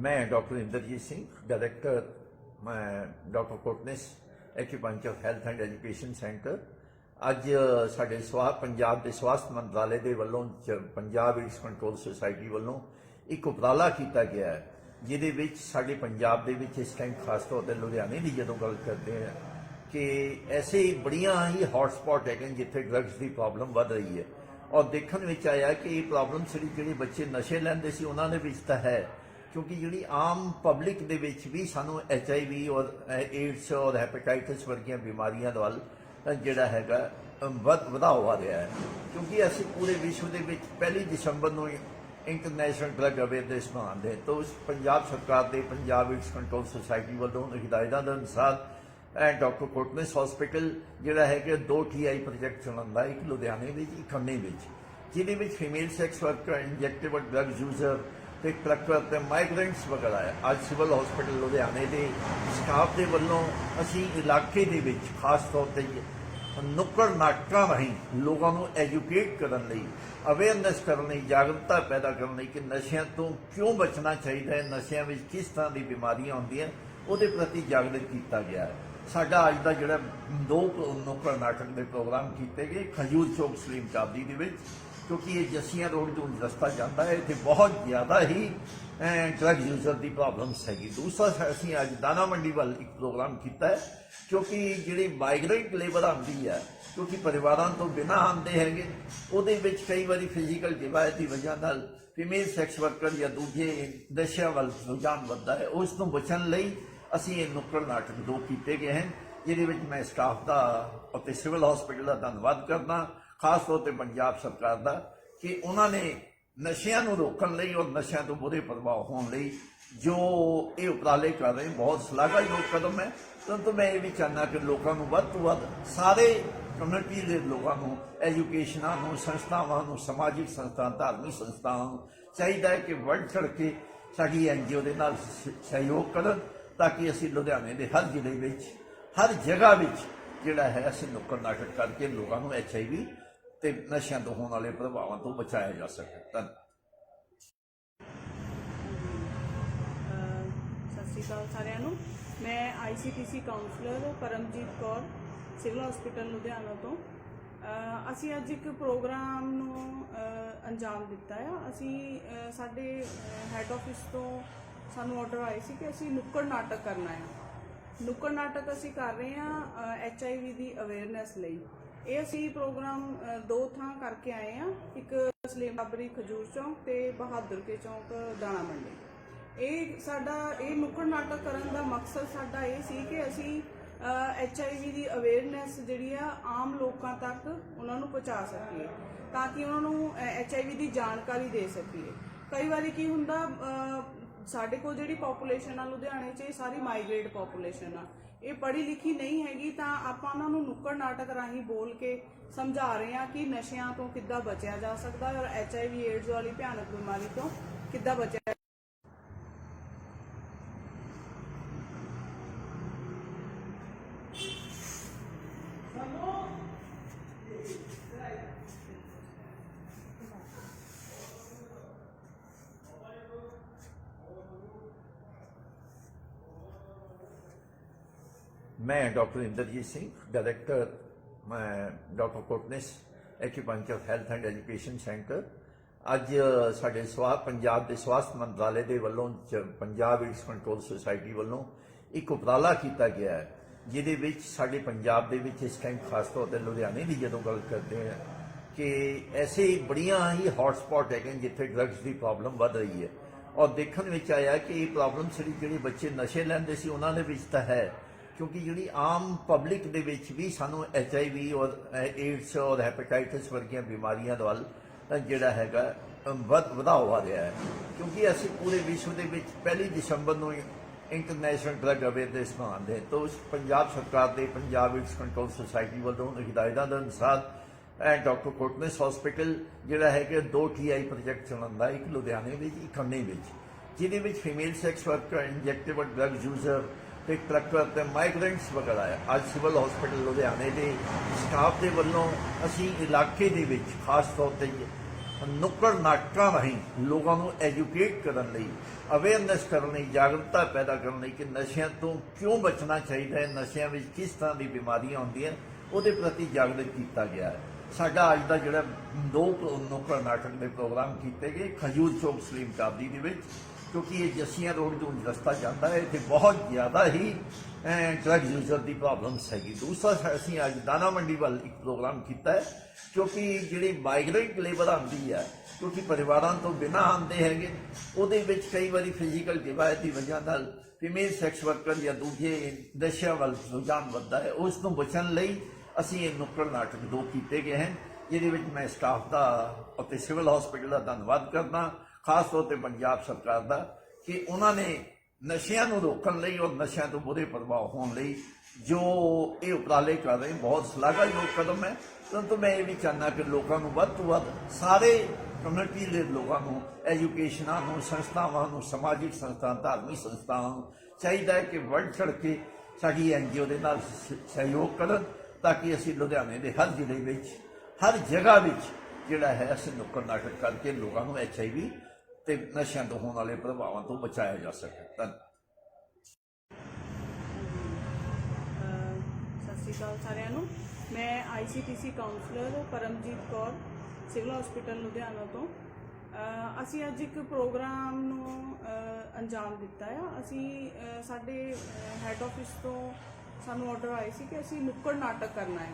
ਮੈਂ doctor Inderjit Singh director ਮੈਂ doctor Kotnis acupuncture health and education centre ਅੱਜ ਸਾਡੇ ਸਵਾ ਪੰਜਾਬ ਦੇ ਸਵਾਸਥ ਮੰਤਰਾਲੇ ਦੇ ਵੱਲੋਂ ਪੰਜਾਬ ਏਡਸ ਕੰਟਰੋਲ ਸੁਸਾਇਟੀ ਵੱਲੋਂ ਇੱਕ ਉਪਰਾਲਾ ਕੀਤਾ ਗਿਆ ਹੈ, ਜਿਹਦੇ ਵਿੱਚ ਸਾਡੇ ਪੰਜਾਬ ਦੇ ਵਿੱਚ ਇਸ ਟਾਈਮ ਖਾਸ ਤੌਰ ਤੇ ਲੁਧਿਆਣੇ ਦੀ ਜਦੋਂ ਗੱਲ ਕਰਦੇ ਹਾਂ ਕਿ ਐਸੇ ਬੜੀਆਂ ਹੀ ਹੌਟ ਸਪੌਟ ਹੈਗੇ ਨੇ ਜਿੱਥੇ ਡਰੱਗਸ ਦੀ ਪ੍ਰੋਬਲਮ ਵੱਧ ਰਹੀ ਹੈ। ਔਰ ਦੇਖਣ ਵਿੱਚ ਆਇਆ ਕਿ ਇਹ ਪ੍ਰੋਬਲਮ ਸਿਰਫ ਜਿਹੜੇ ਬੱਚੇ ਨਸ਼ੇ ਲੈਂਦੇ ਸੀ, ਉਹਨਾਂ ਦੇ ਵਿੱਚ ਤਾਂ ਹੈ। ਕਿਉਂਕਿ ਜਿਹੜੀ ਆਮ ਪਬਲਿਕ ਦੇ ਵਿੱਚ ਵੀ ਸਾਨੂੰ ਐਚ ਆਈ ਵੀ ਔਰ ਏਡਸ ਔਰ ਹੈਪੇਟਾਈਟਿਸ ਵਰਗੀਆਂ ਬਿਮਾਰੀਆਂ ਦਾ ਵੱਲ ਜਿਹੜਾ ਹੈਗਾ ਅ, ਵਧਾਓ ਆ ਰਿਹਾ ਹੈ। ਕਿਉਂਕਿ ਅਸੀਂ ਪੂਰੇ ਵਿਸ਼ਵ ਦੇ ਵਿੱਚ ਪਹਿਲੀ ਦਸੰਬਰ ਨੂੰ ਇੰਟਰਨੈਸ਼ਨਲ ਡਰੱਗ ਅਵੇਅਰਨੈਸ ਮਨਾਉਂਦੇ ਤਾਂ ਉਸ ਪੰਜਾਬ ਸਰਕਾਰ ਦੇ ਪੰਜਾਬ ਏਡਸ ਕੰਟਰੋਲ ਸੁਸਾਇਟੀ ਵੱਲੋਂ ਹਿਦਾਇਤਾਂ ਦੇ ਅਨੁਸਾਰ ਡਾਕਟਰ ਕੋਟਨਸ ਹਸਪੀਟਲ ਜਿਹੜਾ ਹੈ ਕਿ ਦੋ ਟੀਆਈ ਪ੍ਰੋਜੈਕਟ ਚਲਾਉਂਦਾ ਇੱਕ ਲੁਧਿਆਣੇ ਵਿੱਚ ਇੱਕ ਖੰਨੇ ਵਿੱਚ ਜਿਹਦੇ ਵਿੱਚ female sex worker injectable drug user ਤੇ ਕਲੈਕਟਰ ਤੇ ਮਾਈਗ੍ਰੈਂਟਸ ਵਗੈਰਾ ਹੈ। ਅੱਜ ਸਿਵਲ ਹਸਪੀਟਲ ਲੁਧਿਆਣੇ ਦੇ ਸਟਾਫ ਦੇ ਵੱਲੋਂ ਅਸੀਂ ਇਲਾਕੇ ਦੇ ਵਿੱਚ ਖਾਸ ਤੌਰ ਤੇ ਨੁੱਕੜ ਨਾਟਕਾਂ ਰਾਹੀਂ ਲੋਕਾਂ ਨੂੰ ਐਜੂਕੇਟ ਕਰਨ ਲਈ ਅਵੇਅਰਨੈਸ ਕਰਨ ਲਈ, ਜਾਗਰੂਕਤਾ ਪੈਦਾ ਕਰਨ ਲਈ ਕਿ ਨਸ਼ਿਆਂ ਤੋਂ ਕਿਉਂ ਬਚਣਾ ਚਾਹੀਦਾ ਹੈ, ਨਸ਼ਿਆਂ ਵਿੱਚ ਕਿਸ ਤਰ੍ਹਾਂ ਦੀ ਬਿਮਾਰੀਆਂ ਹੁੰਦੀਆਂ ਉਹਦੇ ਪ੍ਰਤੀ ਜਾਗਰੂਕ ਕੀਤਾ ਗਿਆ ਹੈ। ਸਾਡਾ ਅੱਜ ਦਾ ਜਿਹੜਾ ਦੋ ਨੁੱਕੜ ਨਾਟਕ ਦੇ ਪ੍ਰੋਗਰਾਮ ਕੀਤੇ ਗਏ, ਖਜੂਰ ਚੌਕ ਸਲੀਮ ਚਾਬਦੀ ਦੇ ਵਿੱਚ। ਕਿਉਂਕਿ ਇਹ ਜੱਸੀਆਂ ਰੋਡ ਤੋਂ ਰਸਤਾ ਜਾਂਦਾ ਹੈ, ਇੱਥੇ ਬਹੁਤ ਜ਼ਿਆਦਾ ਹੀ ਡਰੱਗ ਯੂਜ਼ਰ ਦੀ ਪ੍ਰੋਬਲਮਸ ਹੈਗੀ। ਦੂਸਰਾ ਅਸੀਂ ਅੱਜ ਦਾਣਾ ਮੰਡੀ ਵੱਲ ਇੱਕ ਪ੍ਰੋਗਰਾਮ ਕੀਤਾ ਹੈ, ਕਿਉਂਕਿ ਜਿਹੜੀ ਮਾਈਗ੍ਰੇਟ ਲੇਬਰ ਆਉਂਦੀ ਹੈ, ਕਿਉਂਕਿ ਪਰਿਵਾਰਾਂ ਤੋਂ ਬਿਨਾਂ ਆਉਂਦੇ ਹੈਗੇ, ਉਹਦੇ ਵਿੱਚ ਕਈ ਵਾਰੀ ਫਿਜ਼ੀਕਲ ਡਿਵਾਈਸ ਦੀ ਵਜ੍ਹਾ ਨਾਲ ਫੀਮੇਲ ਸੈਕਸ ਵਰਕਰ ਜਾਂ ਦੂਜੇ ਨਸ਼ਿਆਂ ਵੱਲ ਰੁਝਾਨ ਵੱਧਦਾ ਹੈ। ਉਸ ਤੋਂ ਬਚਣ ਲਈ ਅਸੀਂ ਇਹ ਨੁੱਕੜ ਨਾਟਕ ਦੋ ਕੀਤੇ ਗਏ ਹਨ, ਜਿਹਦੇ ਵਿੱਚ ਮੈਂ ਸਟਾਫ ਦਾ ਅਤੇ ਸਿਵਲ ਹਸਪੀਟਲ ਦਾ ਧੰਨਵਾਦ ਕਰਦਾ। ਖਾਸ ਤੌਰ ਤੇ ਪੰਜਾਬ ਸਰਕਾਰ ਦਾ, ਕਿ ਉਹਨਾਂ ਨੇ ਨਸ਼ਿਆਂ ਨੂੰ ਰੋਕਣ ਲਈ ਔਰ ਨਸ਼ਿਆਂ ਤੋਂ ਬੁਰੇ ਪ੍ਰਭਾਵ ਹੋਣ ਲਈ ਜੋ ਇਹ ਉਪਰਾਲੇ ਕਰ ਰਹੇ ਬਹੁਤ ਸ਼ਲਾਘਾਯੋਗ ਕਦਮ ਹੈ। ਪਰੰਤੂ ਮੈਂ ਇਹ ਵੀ ਚਾਹੁੰਦਾ ਕਿ ਲੋਕਾਂ ਨੂੰ ਵੱਧ ਤੋਂ ਵੱਧ ਸਾਰੇ ਕਮਿਊਨਿਟੀ ਦੇ ਲੋਕਾਂ ਨੂੰ ਐਜੂਕੇਸ਼ਨਾਂ ਨੂੰ, ਸੰਸਥਾਵਾਂ ਨੂੰ, ਸਮਾਜਿਕ ਸੰਸਥਾਵਾਂ, ਧਾਰਮਿਕ ਸੰਸਥਾਵਾਂ ਨੂੰ ਚਾਹੀਦਾ ਹੈ ਕਿ ਵੱਧ ਚੜ ਕੇ ਸਾਡੀ ਐਨਜੀਓ ਦੇ ਨਾਲ ਸ- ਸਹਿਯੋਗ ਕਰਨ ਤਾਂ ਕਿ ਅਸੀਂ ਲੁਧਿਆਣੇ ਦੇ ਹਰ ਜ਼ਿਲ੍ਹੇ ਵਿੱਚ, ਹਰ ਜਗ੍ਹਾ ਵਿੱਚ ਜਿਹੜਾ ਹੈ, ਅਸੀਂ ਨੁੱਕੜ ਨਾਟਕ ਕਰਕੇ ਲੋਕਾਂ ਨੂੰ ਐਚਆਈਵੀ ਤੇ ਨਸ਼ਿਆਂ ਤੋਂ ਹੋਣ ਵਾਲੇ ਪ੍ਰਭਾਵਾਂ ਤੋਂ ਬਚਾਇਆ ਜਾ ਸਕੇ। ਧੰਨਵਾਦ। ਸਤਿ ਸ਼੍ਰੀ ਅਕਾਲ ਸਾਰਿਆਂ ਨੂੰ। ਮੈਂ ICTC counsellor Paramjit Kaur, civil hospital Ludhiana ਤੋਂ। ਅਸੀਂ ਅੱਜ ਇੱਕ ਪ੍ਰੋਗਰਾਮ ਨੂੰ ਅੰਜਾਮ ਦਿੱਤਾ ਆ। ਅਸੀਂ ਸਾਡੇ ਹੈੱਡ ਆਫਿਸ ਤੋਂ ਸਾਨੂੰ ਆਰਡਰ ਆਏ ਸੀ ਕਿ ਅਸੀਂ ਨੁੱਕੜ ਨਾਟਕ ਕਰਨਾ ਹੈ ਨੁੱਕੜ ਨਾਟਕ ਅਸੀਂ ਕਰ ਰਹੇ ਹਾਂ ਐਚਆਈਵੀ ਦੀ ਅਵੇਅਰਨੈਸ ਲਈ। ਇਹ ਅਸੀਂ ਪ੍ਰੋਗਰਾਮ ਦੋ ਥਾਂ ਕਰਕੇ ਆਏ ਹਾਂ। ਇੱਕ ਸਲੀਮ ਬਾਬਰੀ ਖਜੂਰ ਚੌਂਕ ਤੇ ਬਹਾਦਰ ਕੇ ਚੌਂਕ, ਦਾਣਾ ਮੰਡੀ। ਇਹ ਸਾਡਾ, ਇਹ ਨੁੱਕੜ ਨਾਟਕ ਕਰਨ ਦਾ ਮਕਸਦ ਸਾਡਾ ਇਹ ਸੀ ਕਿ ਅਸੀਂ ਐਚਆਈਵੀ ਦੀ ਅਵੇਅਰਨੈਸ ਜਿਹੜੀ ਆ, ਆਮ ਲੋਕਾਂ ਤੱਕ ਉਹਨਾਂ ਨੂੰ ਪਹੁੰਚਾ ਸਕੀਏ, ਤਾਂ ਕਿ ਉਹਨਾਂ ਨੂੰ ਐਚਆਈਵੀ ਦੀ ਜਾਣਕਾਰੀ ਦੇ ਸਕੀਏ। ਕਈ ਵਾਰੀ ਕੀ ਹੁੰਦਾ ਸਾਡੇ ਕੋਲ ਜਿਹੜੀ ਪੋਪੂਲੇਸ਼ਨ ਆ ਲੁਧਿਆਣੇ 'ਚ ਇਹ ਸਾਰੀ ਮਾਈਗ੍ਰੇਟ ਪੋਪੂਲੇਸ਼ਨ ਆ। ਇਹ ਪੜ੍ਹੀ ਲਿਖੀ ਨਹੀਂ ਹੈਗੀ ਤਾਂ ਆਪਾਂ ਉਹਨਾਂ ਨੂੰ ਨੁੱਕੜ ਨਾਟਕ ਰਾਹੀਂ ਬੋਲ ਕੇ ਸਮਝਾ ਰਹੇ ਹਾਂ ਕਿ ਨਸ਼ਿਆਂ ਤੋਂ ਕਿੱਦਾਂ ਬਚਿਆ ਜਾ ਸਕਦਾ ਹੈ ਔਰ ਐਚਆਈਵੀ ਏਡਜ਼ ਵਾਲੀ ਭਿਆਨਕ ਬਿਮਾਰੀ ਤੋਂ ਕਿੱਦਾਂ ਬਚਿਆ ਮੈਂ ਡਾਕਟਰ ਇੰਦਰਜੀਤ ਸਿੰਘ, ਡਾਇਰੈਕਟਰ, ਮੈਂ doctor Kotnis acupuncture health and education centre. ਅੱਜ ਸਾਡੇ ਸਵਾ, ਪੰਜਾਬ ਦੇ ਸਵਾਸਥ ਮੰਤਰਾਲੇ ਦੇ ਵੱਲੋਂ ਚ- ਪੰਜਾਬ ਏਡਸ ਕੰਟਰੋਲ ਸੁਸਾਇਟੀ ਵੱਲੋਂ ਇੱਕ ਉਪਰਾਲਾ ਕੀਤਾ ਗਿਆ ਹੈ, ਜਿਹਦੇ ਵਿੱਚ ਸਾਡੇ ਪੰਜਾਬ ਦੇ ਵਿੱਚ ਇਸ ਟਾਈਮ ਖਾਸ ਤੌਰ ਤੇ ਲੁਧਿਆਣੇ ਦੀ ਜਦੋਂ ਗੱਲ ਕਰਦੇ ਹਾਂ ਕਿ ਐਸੇ ਬੜੀਆਂ ਹੀ ਹੌਟ ਸਪੌਟ ਹੈਗੇ ਜਿੱਥੇ ਡਰੱਗਸ ਦੀ ਪ੍ਰੋਬਲਮ ਵੱਧ ਰਹੀ ਹੈ। ਔਰ ਦੇਖਣ ਵਿੱਚ ਆਇਆ ਕਿ ਇਹ ਪ੍ਰੋਬਲਮ ਸਿਰਫ ਜਿਹੜੇ ਬੱਚੇ ਨਸ਼ੇ ਲੈਂਦੇ ਸੀ, ਉਹਨਾਂ ਦੇ ਵਿੱਚ ਤਾਂ ਹੈ। ਕਿਉਂਕਿ ਜਿਹੜੀ ਆਮ ਪਬਲਿਕ ਦੇ ਵਿੱਚ ਵੀ ਸਾਨੂੰ ਐਚ ਆਈ ਵੀ ਔਰ ਏਡਸ ਔਰ ਹੈਪੇਟਾਈਟਸ ਵਰਗੀਆਂ ਬਿਮਾਰੀਆਂ ਦਾ ਵੱਲ ਜਿਹੜਾ ਹੈਗਾ ਅ, ਵਧ ਆ ਰਿਹਾ ਹੈ। ਕਿਉਂਕਿ ਅਸੀਂ ਪੂਰੇ ਵਿਸ਼ਵ ਦੇ ਵਿੱਚ ਪਹਿਲੀ ਦਸੰਬਰ ਨੂੰ ਇੰਟਰਨੈਸ਼ਨਲ ਡਰੱਗ ਅਵੇਅਰਨੈਸ ਮਨਾਉਂਦੇ ਤਾਂ ਉਸ ਪੰਜਾਬ ਸਰਕਾਰ ਦੇ ਪੰਜਾਬ ਏਡਸ ਕੰਟਰੋਲ ਸੁਸਾਇਟੀ ਵੱਲੋਂ ਹਿਦਾਇਤਾਂ ਦੇ ਅਨੁਸਾਰ ਡਾਕਟਰ ਕੋਟਨਸ ਹਸਪੀਟਲ ਜਿਹੜਾ ਹੈ ਕਿ ਦੋ ਟੀਆਈ ਪ੍ਰੋਜੈਕਟ ਚਲਾਉਂਦਾ ਇੱਕ ਲੁਧਿਆਣੇ ਵਿੱਚ ਇੱਕ ਖੰਨੇ ਵਿੱਚ। ਜਿਹਦੇ ਵਿੱਚ female sex worker injectable drug user ਤੇ ਟਰੈਕਟਰ ਤੇ ਮਾਈਗ੍ਰੈਂਟਸ ਵਗੈਰਾ ਹੈ ਅੱਜ ਸਿਵਲ ਹਸਪੀਟਲ ਲੁਧਿਆਣੇ ਦੇ ਸਟਾਫ ਦੇ ਵੱਲੋਂ ਅਸੀਂ ਇਲਾਕੇ ਦੇ ਵਿੱਚ ਖਾਸ ਤੌਰ ਤੇ ਨੁੱਕੜ ਨਾਟਕਾਂ ਰਾਹੀਂ ਲੋਕਾਂ ਨੂੰ ਐਜੂਕੇਟ ਕਰਨ ਲਈ ਅਵੇਅਰਨੈਸ ਕਰਨ ਲਈ, ਜਾਗਰੂਕਤਾ ਪੈਦਾ ਕਰਨ ਲਈ ਕਿ ਨਸ਼ਿਆਂ ਤੋਂ ਕਿਉਂ ਬਚਣਾ ਚਾਹੀਦਾ ਹੈ, ਨਸ਼ਿਆਂ ਵਿੱਚ ਕਿਸ ਤਰ੍ਹਾਂ ਦੀ ਬਿਮਾਰੀਆਂ ਹੁੰਦੀਆਂ ਉਹਦੇ ਪ੍ਰਤੀ ਜਾਗਰੂਕ ਕੀਤਾ ਗਿਆ ਹੈ। ਸਾਡਾ ਅੱਜ ਦਾ ਜਿਹੜਾ ਦੋ ਨੁੱਕੜ ਨਾਟਕ ਦੇ ਪ੍ਰੋਗਰਾਮ ਕੀਤੇ ਗਏ, ਖਜੂਰ ਚੌਕ ਸਲੀਮ ਕਾਬਦੀ ਦੇ ਵਿੱਚ। ਕਿਉਂਕਿ ਇਹ ਜੱਸੀਆਂ ਰੋਡ ਤੋਂ ਰਸਤਾ ਜਾਂਦਾ ਹੈ, ਇੱਥੇ ਬਹੁਤ ਜ਼ਿਆਦਾ ਹੀ ਡਰਗ ਯੂਜ਼ਰ ਦੀ ਪ੍ਰੋਬਲਮਸ ਹੈਗੀ। ਦੂਸਰਾ ਅਸੀਂ ਅੱਜ ਦਾਣਾ ਮੰਡੀ ਵੱਲ ਇੱਕ ਪ੍ਰੋਗਰਾਮ ਕੀਤਾ ਹੈ, ਕਿਉਂਕਿ ਜਿਹੜੀ ਮਾਈਗ੍ਰੇਟ ਲੇਬਰ ਆਉਂਦੀ ਹੈ, ਕਿਉਂਕਿ ਪਰਿਵਾਰਾਂ ਤੋਂ ਬਿਨਾਂ ਆਉਂਦੇ ਹੈਗੇ, ਉਹਦੇ ਵਿੱਚ ਕਈ ਵਾਰੀ ਫਿਜ਼ੀਕਲ ਡਿਵਾਈਡ ਦੀ ਵਜ੍ਹਾ ਨਾਲ ਫੀਮੇਲ ਸੈਕਸ ਵਰਕਰ ਜਾਂ ਦੂਜੇ ਨਸ਼ਿਆਂ ਵੱਲ ਰੁਝਾਨ ਵੱਧਦਾ ਹੈ, ਉਸ ਤੋਂ ਬਚਣ ਲਈ ਅਸੀਂ ਇਹ ਨੁੱਕੜ ਨਾਟਕ ਦੋ ਕੀਤੇ ਗਏ ਹਨ, ਜਿਹਦੇ ਵਿੱਚ ਮੈਂ ਸਟਾਫ ਦਾ ਅਤੇ ਸਿਵਲ ਹਸਪੀਟਲ ਦਾ ਧੰਨਵਾਦ ਕਰਦਾ। ਖਾਸ ਤੌਰ ਤੇ ਪੰਜਾਬ ਸਰਕਾਰ ਦਾ, ਕਿ ਉਹਨਾਂ ਨੇ ਨਸ਼ਿਆਂ ਨੂੰ ਰੋਕਣ ਲਈ ਔਰ ਨਸ਼ਿਆਂ ਤੋਂ ਬੁਰੇ ਪ੍ਰਭਾਵ ਹੋਣ ਲਈ ਜੋ ਇਹ ਉਪਰਾਲੇ ਕਰ ਰਹੇ, ਬਹੁਤ ਸ਼ਲਾਘਾਯੋਗ ਕਦਮ ਹੈ। ਪਰੰਤੂ ਮੈਂ ਇਹ ਵੀ ਚਾਹੁੰਦਾ ਕਿ ਲੋਕਾਂ ਨੂੰ ਵੱਧ ਤੋਂ ਵੱਧ ਸਾਰੇ ਕਮਿਊਨਿਟੀ ਦੇ ਲੋਕਾਂ ਨੂੰ ਐਜੂਕੇਸ਼ਨਾਂ ਨੂੰ, ਸੰਸਥਾਵਾਂ ਨੂੰ, ਸਮਾਜਿਕ ਸੰਸਥਾਵਾਂ, ਧਾਰਮਿਕ ਸੰਸਥਾਵਾਂ ਨੂੰ ਚਾਹੀਦਾ ਹੈ ਕਿ ਵੱਧ ਚੜ੍ਹ ਕੇ ਸਾਡੀ ਐਨਜੀਓ ਦੇ ਨਾਲ ਸ- ਸਹਿਯੋਗ ਕਰਨ ਤਾਂ ਕਿ ਅਸੀਂ ਲੁਧਿਆਣੇ ਦੇ ਹਰ ਜ਼ਿਲ੍ਹੇ ਵਿੱਚ, ਹਰ ਜਗ੍ਹਾ ਵਿੱਚ ਜਿਹੜਾ ਹੈ, ਅਸੀਂ ਨੁੱਕੜ ਨਾਟਕ ਕਰਕੇ ਲੋਕਾਂ ਨੂੰ ਐਚਆਈਵੀ ਤੇ ਨਸ਼ਿਆਂ ਤੋਂ ਹੋਣ ਵਾਲੇ ਪ੍ਰਭਾਵਾਂ ਤੋਂ ਬਚਾਇਆ ਜਾ ਸਕੇ। ਧੰਨਵਾਦ ਸਤਿ ਸ਼੍ਰੀ ਅਕਾਲ ਸਾਰਿਆਂ ਨੂੰ। ਮੈਂ ICTC counsellor Paramjit Kaur, civil hospital Ludhiana ਤੋਂ। ਅਸੀਂ ਅੱਜ ਇੱਕ ਪ੍ਰੋਗਰਾਮ ਨੂੰ ਅੰਜਾਮ ਦਿੱਤਾ ਆ। ਅਸੀਂ ਸਾਡੇ ਹੈੱਡ ਆਫਿਸ ਤੋਂ ਸਾਨੂੰ ਆਰਡਰ ਆਏ ਸੀ ਕਿ ਅਸੀਂ ਨੁੱਕੜ ਨਾਟਕ ਕਰਨਾ ਹੈ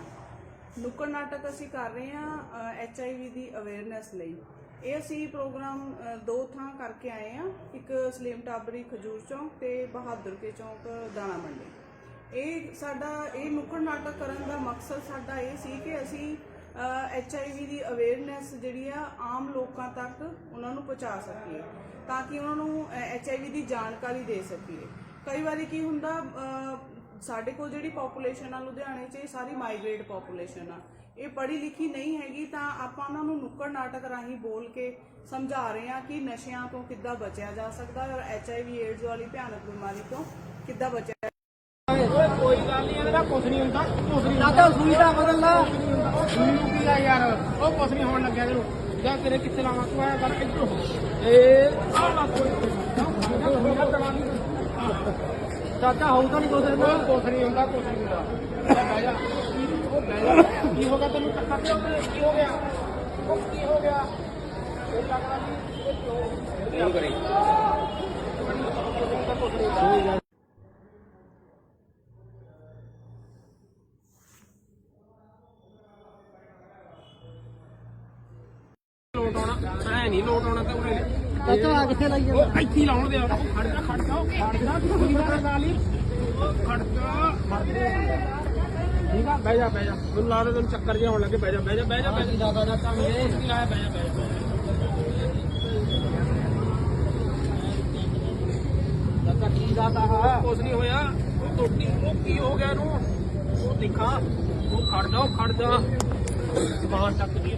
ਨੁੱਕੜ ਨਾਟਕ ਅਸੀਂ ਕਰ ਰਹੇ ਹਾਂ ਐਚਆਈਵੀ ਦੀ ਅਵੇਅਰਨੈਸ ਲਈ। ਇਹ ਅਸੀਂ ਪ੍ਰੋਗਰਾਮ ਦੋ ਥਾਂ ਕਰਕੇ ਆਏ ਹਾਂ। ਇੱਕ ਸਲੀਮ ਟਾਬਰੀ ਖਜੂਰ ਚੌਂਕ ਤੇ ਬਹਾਦਰ ਕੇ ਚੌਂਕ, ਦਾਣਾ ਮੰਡੀ। ਇਹ ਸਾਡਾ, ਇਹ ਨੁੱਕੜ ਨਾਟਕ ਕਰਨ ਦਾ ਮਕਸਦ ਸਾਡਾ ਇਹ ਸੀ ਕਿ ਅਸੀਂ ਐਚਆਈਵੀ ਦੀ ਅਵੇਅਰਨੈਸ ਜਿਹੜੀ ਆ, ਆਮ ਲੋਕਾਂ ਤੱਕ ਉਹਨਾਂ ਨੂੰ ਪਹੁੰਚਾ ਸਕੀਏ, ਤਾਂ ਕਿ ਉਹਨਾਂ ਨੂੰ ਐਚਆਈਵੀ ਦੀ ਜਾਣਕਾਰੀ ਦੇ ਸਕੀਏ। ਕਈ ਵਾਰੀ ਕੀ ਹੁੰਦਾ ਸਾਡੇ ਕੋਲ ਜਿਹੜੀ ਪੋਪੂਲੇਸ਼ਨ ਆ, ਲੁਧਿਆਣੇ 'ਚ ਇਹ ਸਾਰੀ ਮਾਈਗ੍ਰੇਟ ਪੋਪੂਲੇਸ਼ਨ ਆ। ਇਹ ਪੜ੍ਹੀ ਲਿਖੀ ਨਹੀਂ ਹੈਗੀ ਤਾਂ ਆਪਾਂ ਉਹਨਾਂ ਨੂੰ ਨੁੱਕੜ ਨਾਟਕ ਰਾਹੀਂ ਬੋਲ ਕੇ ਸਮਝਾ ਰਹੇ ਹਾਂ ਕਿ ਨਸ਼ਿਆਂ ਤੋਂ ਕਿੱਦਾਂ ਬਚਿਆ ਜਾ ਸਕਦਾ ਹੈ ਔਰ ਐਚਆਈਵੀ ਏਡਜ਼ ਵਾਲੀ ਭਿਆਨਕ ਬਿਮਾਰੀ ਤੋਂ ਕਿੱਦਾਂ ਬਚਿਆ ਓਏ ਕੋਈ ਗੱਲ ਨਹੀਂ ਇਹਦਾ ਕੁਝ ਨਹੀਂ ਹੁੰਦਾ ਕੁਝ ਨਹੀਂ ਹੁੰਦਾ। ਸੂਈ ਦਾ ਬਦਲ ਲਾ ਸੂਈ ਨੂੰ ਕੀ ਆ ਯਾਰ ਉਹ ਕੁਝ ਨਹੀਂ ਹੋਣ ਲੱਗਿਆ ਤੈਨੂੰ ਜਾਂ ਤੇਰੇ ਕਿੱਥੇ ਲਾਵਾਂ ਤੂੰ ਆਇਆ ਕਰ ਇੱਧਰ ਏ। ਆ ਲਾ ਕੋਈ ਚਾਚਾ ਹੋਊ ਤਾਂ ਨਹੀਂ ਕੁਝ ਹੁੰਦਾ ਕੁਝ ਨਹੀਂ ਹੁੰਦਾ ਕੁਝ ਨਹੀਂ ਹੁੰਦਾ। ਬਹਿ ਜਾ ਉਹ ਬਹਿ ਜਾ। ਕੀ ਹੋ ਗਿਆ ਤੈਨੂੰ ਟੱਕਰ ਤੇ ਉਹਨੇ ਕੀ ਹੋ ਗਿਆ ਉਹ ਕੀ ਹੋ ਗਿਆ ਇਹ ਲੱਗਦਾ ਕਿ ਇਹ ਕਿਉਂ ਕਰੀ ਲੋਟ ਆਉਣਾ ਐ ਨਹੀਂ ਲੋਟ ਆਉਣਾ ਤੇ ਉਰੇ ਚਾਚਾ ਆ ਕਿੱਥੇ ਲਾਈ ਜਾਂਦਾ ਉਹ ਇੱਥੇ ਹੀ ਲਾਉਣ ਦੇ ਖੜ ਜਾ ਖੜ ਜਾ ਖੜ ਜਾ ਤੂੰ ਮੇਰਾ ਨਾਲ ਖੜ ਜਾ ਠੀਕ ਆ? ਬਹਿ ਜਾ ਬਹਿ ਜਾ। ਮੈਨੂੰ ਲਾ ਦੇ ਤੈਨੂੰ ਚੱਕਰ ਜਿਹਾ ਆਉਣ ਲੱਗੇ। ਬਹਿ ਜਾ ਬਹਿ ਜਾ ਬਹਿ ਜਾ ਬਹਿ ਜਾ। ਜ਼ਿਆਦਾ ਕੰਮ ਇਹ ਕੀ ਲਾਇਆ ਬਹਿ ਜਾ ਬਹਿ ਜਾ। ਲੱਗਾ ਕੀ ਦਾਤਾ ਹੈ? ਕੁਝ ਨਹੀਂ ਹੋਇਆ। ਉਹ ਟੋਟੀ ਉਹ ਕੀ ਹੋ ਗਿਆ ਇਹਨੂੰ। ਉਹ ਦਿਖਾ। ਉਹ ਖੜ ਜਾ ਉਹ ਖੜ ਜਾ। ਬਾਹਰ ਚੱਕ ਦੀ।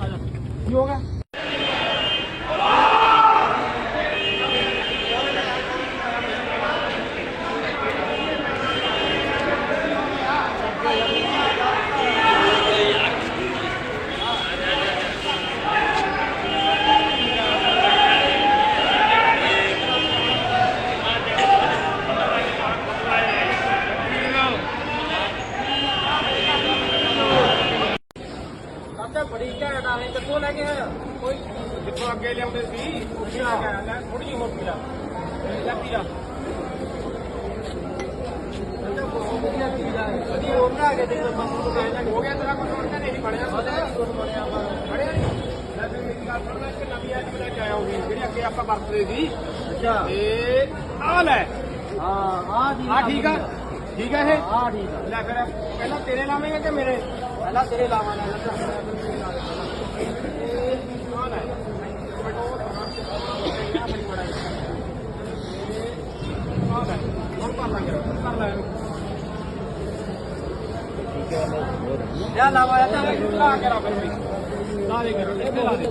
ਆ ਜਾ। ਕੀ ਹੋ ਗਿਆ? ਬੜੀ ਘੈਂਟ ਆ ਰਹੀ ਕਿੱਥੋਂ ਲੈ ਕੇ ਆਇਆ? ਕੋਈ ਜਿੱਥੋਂ ਅੱਗੇ ਲਿਆਉਂਦੇ ਸੀ ਉੱਥੇ ਲੈ ਕੇ ਆਇਆ ਲੈ ਥੋੜੀ ਜਿਹੀ ਹੋਰ ਪੀ ਲਾ। ਲੈ ਪੀ ਲਾ। ਅੱਛਾ ਬਹੁਤ ਵਧੀਆ ਚੀਜ਼ ਆ। ਇਹ। ਵਧੀਆ। ਹੋਰ ਬਣਾ ਕੇ ਦੇਖੋ ਸਾਨੂੰ ਤਾਂ ਕਹਿ ਹੋ ਗਿਆ ਤੇਰਾ ਕੁਝ ਹੁਣ ਤਾਂ ਨਹੀਂ ਬਣਿਆ ਕੁਝ ਬਣਿਆ ਬਣਿਆ ਨਹੀਂ। ਲੈ ਫਿਰ ਮੇਰੀ ਗੱਲ ਸੁਣ ਲੈ ਇੱਕ ਨਵੀਂ ਆਈਟਮ ਲੈ ਕੇ ਆਇਆ ਹੋਗੀ ਜਿਹੜੀ ਅੱਗੇ ਆਪਾਂ ਵਰਤਦੇ ਸੀ। ਅੱਛਾ। ਇਹ ਆ ਲੈ। ਹਾਂ ਆ ਜੀ ਆ ਠੀਕ ਆ? ਠੀਕ ਆ ਇਹ? ਆ ਠੀਕ ਆ। ਲੈ ਫਿਰ ਪਹਿਲਾਂ ਤੇਰੇ ਲਾਵੇਂਗੇ ਕਿ ਮੇਰੇ? ਪਹਿਲਾਂ ਤੇਰੇ ਲਾਵਾਂ ਨਾਲ ਯਾ ਲਾਵਾ ਤਾਂ ਲਾ ਕੇ ਰੱਖ ਲਾ ਦੇ ਕਰ ਇੱਥੇ ਲਾ ਦੇ।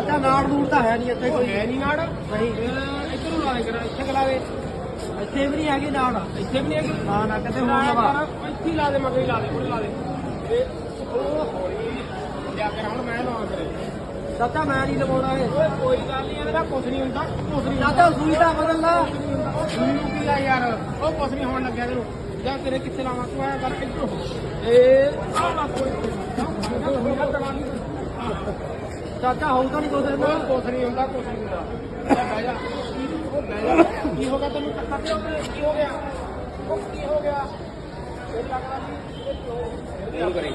ਅੱਛਾ ਨਾੜ ਨੂੜ ਤਾਂ ਹੈ ਨਹੀਂ ਇੱਥੇ ਕੋਈ। ਹੈ ਨਹੀਂ ਨਾੜ? ਨਹੀਂ। ਇੱਧਰ ਨੂੰ ਲਾ ਦੇ ਕਰ ਇੱਥੇ ਲਾ ਦੇ। ਇੱਥੇ ਵੀ ਨਹੀਂ ਹੈਗੀ ਨਾੜ ਇੱਥੇ ਵੀ ਨਹੀਂ ਹੈਗੀ। ਨਾ ਨਾ ਕਿਤੇ ਹੋਰ ਲਾ ਲਵਾ ਇੱਥੇ ਹੀ ਲਾ ਦੇ ਮਗਰ ਲਾ ਦੇ ਉਰੇ ਲਾ ਦੇ। ਉਹ ਹੌਲੀ ਲਿਆ ਕਰ ਹੁਣ ਮੈਂ ਚਾਚਾ ਮੈਂ ਨਹੀਂ ਲਵਾਉਣਾ ਇਹ। ਓਏ ਕੋਈ ਗੱਲ ਨਹੀਂ ਇਹਦਾ ਕੁਝ ਨਹੀਂ ਹੁੰਦਾ ਕੁਝ ਨਹੀਂ ਚਾਚਾ ਸੂਈ ਤਾਂ ਬਦਲ ਲਾ। ਮੈਨੂੰ ਕੀ ਆ ਯਾਰ? ਉਹ ਕੁਝ ਨਹੀਂ ਹੋਣ ਲੱਗਿਆ ਤੈਨੂੰ। ਜਾਂ ਤੇਰੇ ਕਿੱਥੇ ਲਾਵਾਂ ਤੂੰ ਆਇਆ ਕਰ ਇੱਧਰੋਂ। ਇਹ ਆਹ ਲਾ ਕੋਈ ਚਾਚਾ ਹੋਊ ਤਾਂ ਨਹੀਂ ਉਹ ਕੁਝ ਨਹੀਂ ਹੁੰਦਾ ਕੁਝ ਨਹੀਂ ਹੁੰਦਾ ਲੈ ਬਹਿ ਜਾ ਉਹ ਬਹਿ ਜਾ ਕੀ ਹੋ ਗਿਆ ਤੈਨੂੰ? ਟੱਕਰ ਤੇ ਉੱਤੇ ਕੀ ਹੋ ਗਿਆ ਉਹ ਕੀ ਹੋ ਗਿਆ ਇਹ ਲੱਗਦਾ ਸੀ ਇਹ ਕਿਉਂ ਕਰੀ।